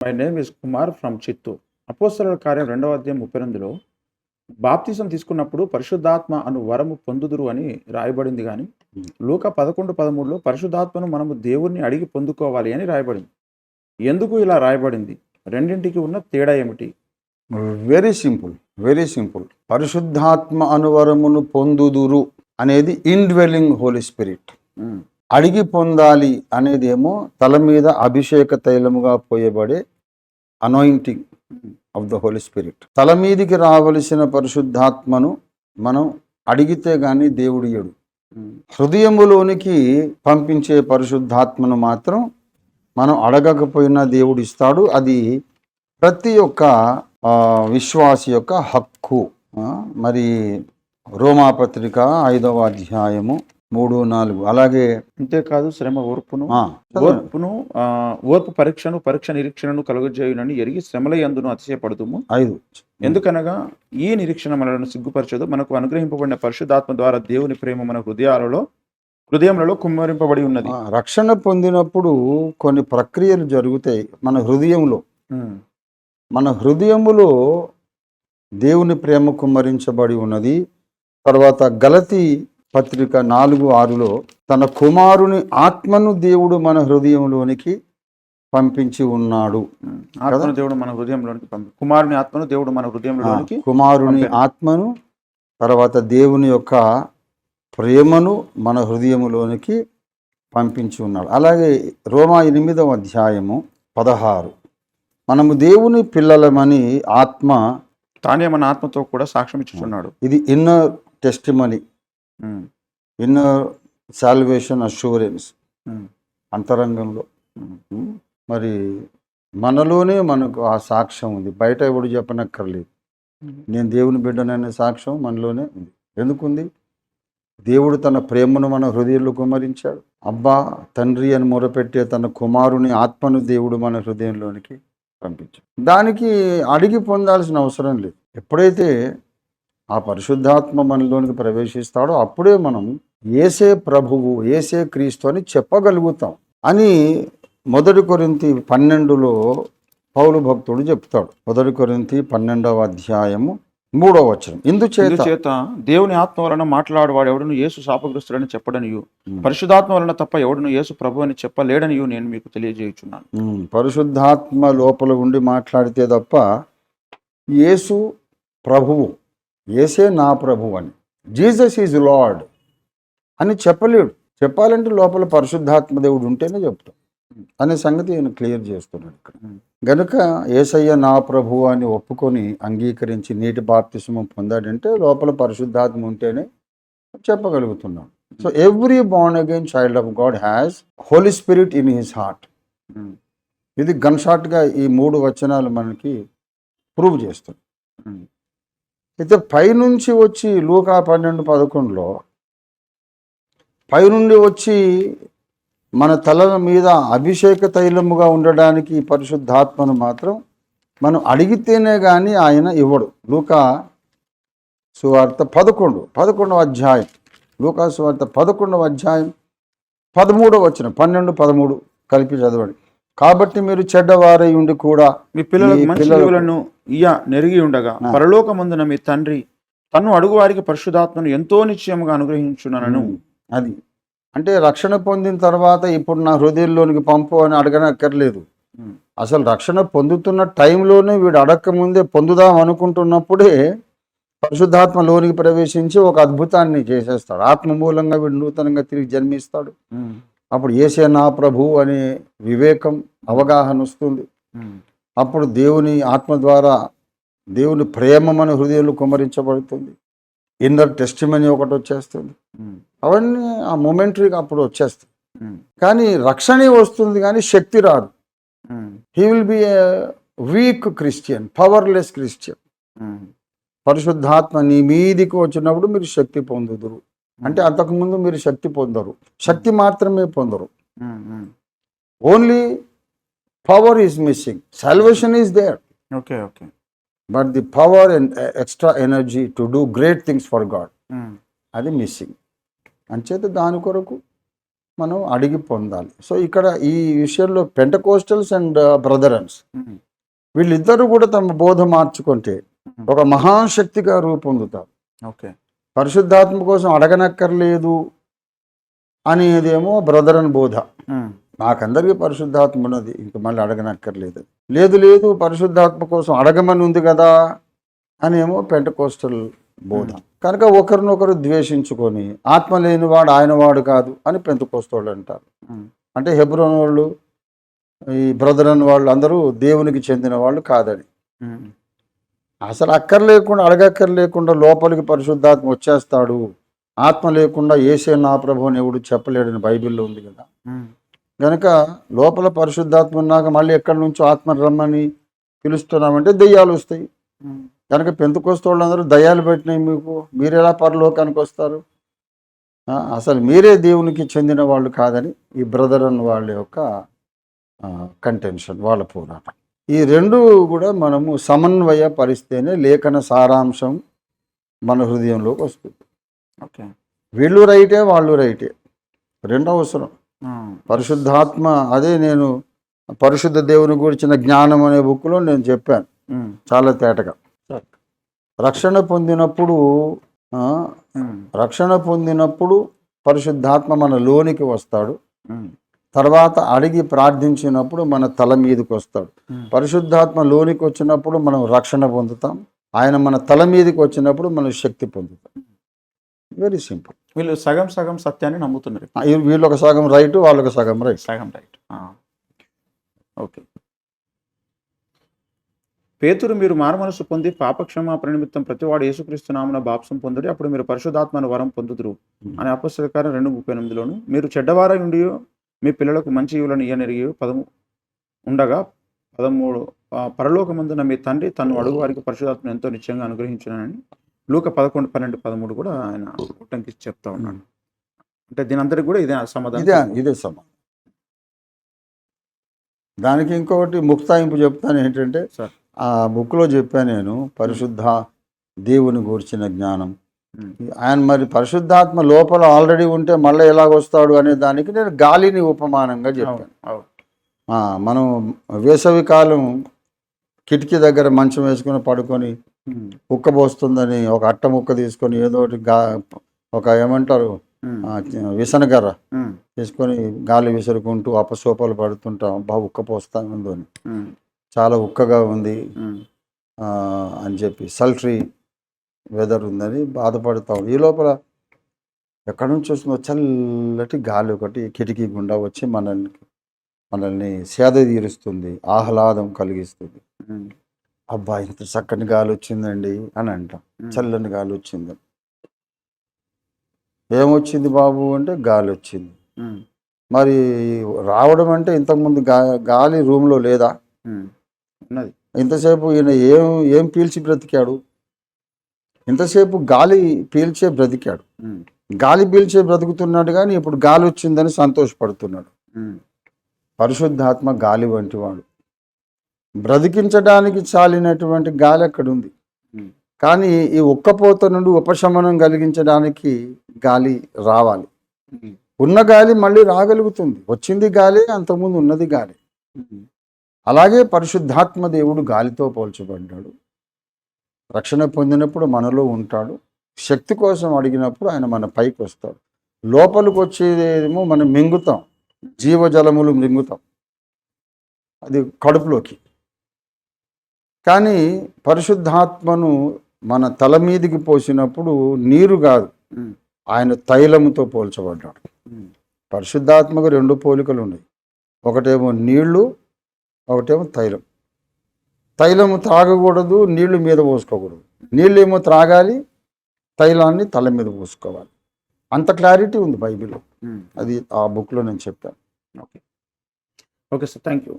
My name is Kumar from Chittoor అపోస్తల కార్యం రెండవ అధ్యాయం ముప్పై రెండులో బాప్తిసం తీసుకున్నప్పుడు పరిశుద్ధాత్మ అను వరము పొందుదురు అని రాయబడింది కానీ లూక పదకొండు పదమూడులో పరిశుద్ధాత్మను మనము దేవుణ్ణి అడిగి పొందుకోవాలి అని రాయబడింది. ఎందుకు ఇలా రాయబడింది? రెండింటికి ఉన్న తేడా ఏమిటి? వెరీ సింపుల్ వెరీ సింపుల్ పరిశుద్ధాత్మ అనువరమును పొందుదురు అనేది ఇన్డ్వెల్లింగ్ హోలీ స్పిరిట్ అడిగి పొందాలి అనేదేమో తల మీద అభిషేక తైలముగా పోయబడే anointing of the holy spirit తల మీదికి రావలసిన పరిశుద్ధాత్మను మనం అడిగితే కానీ దేవుడియడు హృదయములోనికి పంపించే పరిశుద్ధాత్మను మాత్రం మనం అడగకపోయినా దేవుడు ఇస్తాడు. అది ప్రతి ఒక్క విశ్వాస విశ్వాసి యొక్క హక్కు. మరి రోమాపత్రిక ఐదవ అధ్యాయము మూడు నాలుగు. అలాగే అంతేకాదు శ్రమ ఓర్పును. ఓర్పును ఓర్పు పరీక్షను పరీక్ష నిరీక్షణను కలుగజేయునని ఎరిగి శ్రమల యందును అతిశయపడుతుము ఐదు. ఎందుకనగా ఈ నిరీక్షణ మనలను సిగ్గుపరచదు. మనకు అనుగ్రహింపబడిన పరిశుద్ధాత్మ ద్వారా దేవుని ప్రేమ మన హృదయాలలో హృదయములలో కుమ్మరింపబడి ఉన్నది. రక్షణ పొందినప్పుడు కొన్ని ప్రక్రియలు జరుగుతాయి మన హృదయంలో. మన హృదయములో దేవుని ప్రేమ కుమ్మరించబడి ఉన్నది. తర్వాత గలతి పత్రిక నాలుగు ఆరులో తన కుమారుని ఆత్మను దేవుడు మన హృదయంలోనికి పంపించి ఉన్నాడు. ఆత్మను దేవుడు మన హృదయంలోనికి పంపి కుమారుని ఆత్మను దేవుడు మన హృదయంలోనికి కుమారుని. ఆత్మను తర్వాత దేవుని యొక్క ప్రేమను మన హృదయములోనికి పంపించి ఉన్నాడు అలాగే రోమా ఎనిమిదవ అధ్యాయము పదహారు మనము దేవుని పిల్లలమని ఆత్మ తానే మన ఆత్మతో కూడా సాక్ష్యం ఇచ్చుచున్నాడు ఇది inner testimony inner salvation assurance అంతరంగంలో. మరి మనలోనే మనకు ఆ సాక్ష్యం ఉంది. బయట ఎవడు చెప్పనక్కర్లేదు. నేను దేవుని బిడ్డననే సాక్ష్యం మనలోనే ఉంది. ఎందుకుంది? దేవుడు తన ప్రేమను మన హృదయంలో కుమరించాడు. అబ్బా తండ్రి అని మొరపెట్టే తన కుమారుని ఆత్మను దేవుడు మన హృదయంలోనికి పంపించాడు. దానికి అడిగి పొందాల్సిన అవసరం లేదు. ఎప్పుడైతే ఆ పరిశుద్ధాత్మ మనలోనికి ప్రవేశిస్తాడో అప్పుడే మనం ఏసే ప్రభువు ఏసే క్రీస్తు అని చెప్పగలుగుతాం అని మొదటి కొరింతి పన్నెండులో పౌలు భక్తుడు చెప్తాడు. మొదటి కొరింతి పన్నెండవ అధ్యాయము మూడవ వచనం. ఇందుచేత ఇందుచేత దేవుని ఆత్మ వలన మాట్లాడువాడు ఎవడును యేసు శాపగ్రస్తుడని చెప్పడనియు. పరిశుద్ధాత్మ వలన తప్ప ఎవడును యేసు ప్రభు అని చెప్పలేడనియు నేను మీకు తెలియజేయుచున్నాను. పరిశుద్ధాత్మ లోపల ఉండి మాట్లాడితే తప్ప యేసు ప్రభువు ఏసే నా ప్రభు అని. జీసస్ ఈజ్ లార్డ్ అని చెప్పలేడు. చెప్పాలంటే లోపల పరిశుద్ధాత్మ దేవుడు ఉంటేనే చెప్తాం. అనే సంగతి నేను క్లియర్ చేస్తున్నాడు ఇక్కడ. గనుక ఏసయ్య నా ప్రభువు అని ఒప్పుకొని అంగీకరించి నీటి బాప్తిస్మం పొందాడంటే లోపల పరిశుద్ధాత్మ ఉంటేనే చెప్పగలుగుతున్నాం. So every born again child of God has holy spirit in his heart. ఇది గన్ షాట్గా ఈ మూడు వచనాలు మనకి ప్రూవ్ చేస్తుంది అయితే పైనుంచి వచ్చి లూకా పన్నెండు పదకొండులో పైనుండి వచ్చి మన తలల మీద అభిషేక తైలముగా ఉండడానికి పరిశుద్ధాత్మను మాత్రం మనం అడిగితేనే కానీ ఆయన ఇవ్వడు. లూకా సువార్త పదకొండు పదకొండవ అధ్యాయం. లూకా సువార్త పదకొండవ అధ్యాయం పదమూడవ వచ్చిన పన్నెండు పదమూడు కలిపి చదవండి. కాబట్టి మీరు చెడ్డవారై ఉండి కూడా మీ పిల్లలకు మంచి ఈవులను ఇయ్య నెరిగి ఉండగా. పరలోకమందున మీ తండ్రి తన్ను అడుగు వారికి పరిశుద్ధాత్మను ఎంతో నిశ్చయముగా అనుగ్రహించున్నాను అది. అంటే రక్షణ పొందిన తర్వాత ఇప్పుడు నా హృదయంలోనికి పంపు అని అడగనక్కర్లేదు. అసలు రక్షణ పొందుతున్న టైంలోనే వీడు అడక్క ముందే పొందుదాం అనుకుంటున్నప్పుడే పరిశుద్ధాత్మ లోనికి ప్రవేశించి ఒక అద్భుతాన్ని చేసేస్తాడు. ఆత్మ మూలంగా వీడు నూతనంగా తిరిగి జన్మిస్తాడు. అప్పుడు ఏసే నా ప్రభు అనే వివేకం అవగాహన వస్తుంది. అప్పుడు దేవుని ఆత్మ ద్వారా దేవుని ప్రేమ మన హృదయంలో కుమరించబడుతుంది ఇన్నర్ టెస్టిమనీ ఒకటి వచ్చేస్తుంది. అవన్నీ ఆ మొమెంటరీగా అప్పుడు వచ్చేస్తాయి. ఉమ్, కానీ రక్షణే వస్తుంది కానీ శక్తి రాదు. He will be a weak Christian powerless Christian పరిశుద్ధాత్మ నీ మీదికి వచ్చినప్పుడు మీరు శక్తి పొందుదురు. అంటే అంతకుముందు మీరు శక్తి పొందరు. శక్తి మాత్రమే పొందరు. Only power is missing salvation is there okay okay. But the power and extra energy to do great things for God అది మిస్సింగ్ అంచేత దాని కొరకు మనం అడిగి పొందాలి. సో ఇక్కడ ఈ విషయంలో పెంటకోస్టల్స్ అండ్ బ్రదరన్స్ వీళ్ళిద్దరూ కూడా తమ బోధ మార్చుకుంటే ఒక మహాశక్తిగా రూపొందుతారు. ఓకే. పరిశుద్ధాత్మ కోసం అడగనక్కర్లేదు అనేదేమో బ్రదర్ అని బోధ నాకందరికీ పరిశుద్ధాత్మ ఉన్నది ఇంక మళ్ళీ అడగనక్కర్లేదు. లేదు లేదు పరిశుద్ధాత్మ కోసం అడగమని ఉంది కదా అనేమో పెంటకోస్టల్ బోధ. కనుక ఒకరినొకరు ద్వేషించుకొని ఆత్మ లేనివాడు ఆయన వాడు కాదు అని పెంతకోస్తోళ్ళు అంటారు. అంటే హెబ్రోన్ వాళ్ళు ఈ బ్రదర్ అని వాళ్ళు అందరూ దేవునికి చెందిన వాళ్ళు కాదని. అసలు అక్కర్లేకుండా అడగక్కర్లేకుండా లోపలికి పరిశుద్ధాత్మ వచ్చేస్తాడు. ఆత్మ లేకుండా ఏసే నా ప్రభు అని ఎవడు చెప్పలేడని బైబిల్లో ఉంది కదా. కనుక లోపల పరిశుద్ధాత్మ ఉన్నాక మళ్ళీ ఎక్కడి నుంచో ఆత్మ రమ్మని పిలుస్తున్నామంటే దెయ్యాలు వస్తాయి. కనుక పెంతుకొస్తే వాళ్ళందరూ దయ్యాలు పెట్టినాయి మీకు మీరు ఎలా పరలోకానికి వస్తారు? అసలు మీరే దేవునికి చెందిన వాళ్ళు కాదని ఈ బ్రదర్ అన్న వాళ్ళ యొక్క కంటెన్షన్ వాళ్ళ పోరాటం. ఈ రెండు కూడా మనము సమన్వయ పరిస్తేనే లేఖన సారాంశం మన హృదయంలోకి వస్తుంది. ఓకే. వీళ్ళు రైటే వాళ్ళు రైటే. రెండు అవసరం. పరిశుద్ధాత్మ అదే నేను పరిశుద్ధ దేవుని గురించిన జ్ఞానం అనే బుక్లో నేను చెప్పాను. చాలా తేటగా. రక్షణ పొందినప్పుడు రక్షణ పొందినప్పుడు పరిశుద్ధాత్మ మన లోనికి వస్తాడు. తర్వాత అడిగి ప్రార్థించినప్పుడు మన తల మీదకి వస్తాడు. పరిశుద్ధాత్మ లోనికి వచ్చినప్పుడు మనం రక్షణ పొందుతాం. ఆయన మన తల మీదకి వచ్చినప్పుడు మనం శక్తి పొందుతాం. వెరీ సింపుల్ వీళ్ళు సగం సగం సత్యాన్ని నమ్ముతున్నారు వీళ్ళు ఒక సగం రైట్ వాళ్ళొక సగం రైట్. సగం రైట్. ఓకే. పేతురు మీరు మారుమనసు పొంది పాపక్షమాపణ నిమిత్తం ప్రతివాడు యేసుక్రీస్తు నామన బాప్సం పొందుడి అప్పుడు మీరు పరిశుధాత్మను వరం పొందుదురు. అనే అపస్వకారం రెండు ముప్పై ఎనిమిదిలోను. మీరు చెడ్డవారై ఉండి మీ పిల్లలకు మంచి ఇవులను ఇయ్యనెరిగి పదము ఉండగా పదమూడు పరలోకమందున మీ తండ్రి తను అడుగు వారికి పరిశుధాత్మను ఎంతో నిశ్చయంగా అనుగ్రహించునని లూక పదకొండు పన్నెండు పదమూడు కూడా ఆయన ఉట్టంకి చెప్తా ఉన్నాడు అంటే దీని అందరికి కూడా ఇదే ఇదే సమాధానం ఇదే సమాధానం దానికి ఇంకొకటి ముక్తాయింపు చెప్తాను ఏంటంటే సార్. ఆ బుక్లో చెప్పాను నేను పరిశుద్ధ దేవుని గూర్చిన జ్ఞానం. ఆయన మరి పరిశుద్ధాత్మ లోపల ఆల్రెడీ ఉంటే మళ్ళీ ఎలాగొస్తాడు అనే దానికి నేను గాలిని ఉపమానంగా చెప్పాను. మనం వేసవి కాలం కిటికీ దగ్గర మంచం వేసుకొని పడుకొని ఉక్కబోస్తుందని ఒక అట్ట ముక్క తీసుకొని ఏదో ఒకటి గా ఒక ఏమంటారు విసనగర్ర తీసుకొని గాలి విసురుకుంటూ అపసోపాలు పడుతుంటాం బాగా ఉక్కపోస్తా అని చాలా ఉక్కగా ఉంది అని చెప్పి సల్ట్రీ వెదర్ ఉందని బాధపడతాం. ఈ లోపల ఎక్కడి నుంచి వస్తుందో చల్లటి గాలి ఒకటి కిటికీ గుండా వచ్చి మనల్ని మనల్ని సేద తీరుస్తుంది ఆహ్లాదం కలిగిస్తుంది. అబ్బా ఇంత చక్కని గాలి వచ్చిందండి అని అంటాం. చల్లని గాలి వచ్చింది. ఏమొచ్చింది బాబు అంటే గాలి వచ్చింది. మరి రావడం అంటే ఇంతకుముందు గా గాలి రూమ్లో లేదా? ఉన్నది. ఇంతసేపు ఈయన ఏం ఏం పీల్చి బ్రతికాడు? ఇంతసేపు గాలి పీల్చే బ్రతికాడు. గాలి పీల్చే బ్రతుకుతున్నాడు కానీ ఇప్పుడు గాలి వచ్చిందని సంతోషపడుతున్నాడు. పరిశుద్ధాత్మ గాలి వంటి వాడు. బ్రతికించడానికి చాలినటువంటి గాలి అక్కడ ఉంది ఉమ్, కానీ ఈ ఉక్కపోత నుండి ఉపశమనం కలిగించడానికి గాలి రావాలి. ఉన్న గాలి మళ్ళీ రాగలుగుతుంది. వచ్చింది గాలి అంతకుముందు ఉన్నది గాలి. అలాగే పరిశుద్ధాత్మ దేవుడు గాలితో పోల్చబడ్డాడు. రక్షణ పొందినప్పుడు మనలో ఉంటాడు. శక్తి కోసం అడిగినప్పుడు ఆయన మన పైకి వస్తాడు లోపలికి వచ్చేదేమో మనం మింగుతాం. జీవజలములు మింగుతాం. అది కడుపులోకి. కానీ పరిశుద్ధాత్మను మన తల మీదికి పోసినప్పుడు నీరు కాదు. ఆయన తైలముతో పోల్చబడ్డాడు. పరిశుద్ధాత్మకు రెండు పోలికలు ఉన్నాయి. ఒకటేమో నీళ్ళు ఒకటేమో తైలం. తైలము త్రాగకూడదు నీళ్ళు మీద పోసుకోకూడదు. నీళ్ళు ఏమో త్రాగాలి తైలాన్ని తల మీద పోసుకోవాలి. అంత క్లారిటీ ఉంది బైబిల్లో. అది ఆ బుక్లో నేను చెప్పాను. Okay. Okay sir thank you